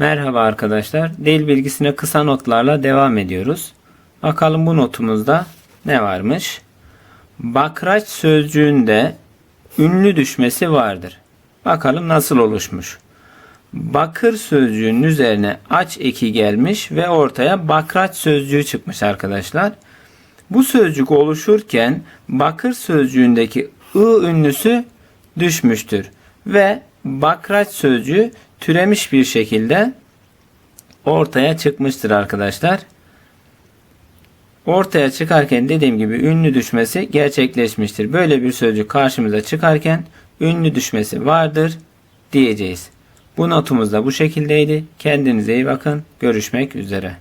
Merhaba arkadaşlar. Dil bilgisine kısa notlarla devam ediyoruz. Bakalım bu notumuzda ne varmış? Bakraç sözcüğünde ünlü düşmesi vardır. Bakalım nasıl oluşmuş. Bakır sözcüğünün üzerine aç eki gelmiş ve ortaya bakraç sözcüğü çıkmış arkadaşlar. Bu sözcük oluşurken bakır sözcüğündeki ı ünlüsü düşmüştür ve bakraç sözcüğü türemiş bir şekilde ortaya çıkmıştır arkadaşlar. Ortaya çıkarken dediğim gibi ünlü düşmesi gerçekleşmiştir. Böyle bir sözcük karşımıza çıkarken ünlü düşmesi vardır diyeceğiz. Bu notumuz da bu şekildeydi. Kendinize iyi bakın. Görüşmek üzere.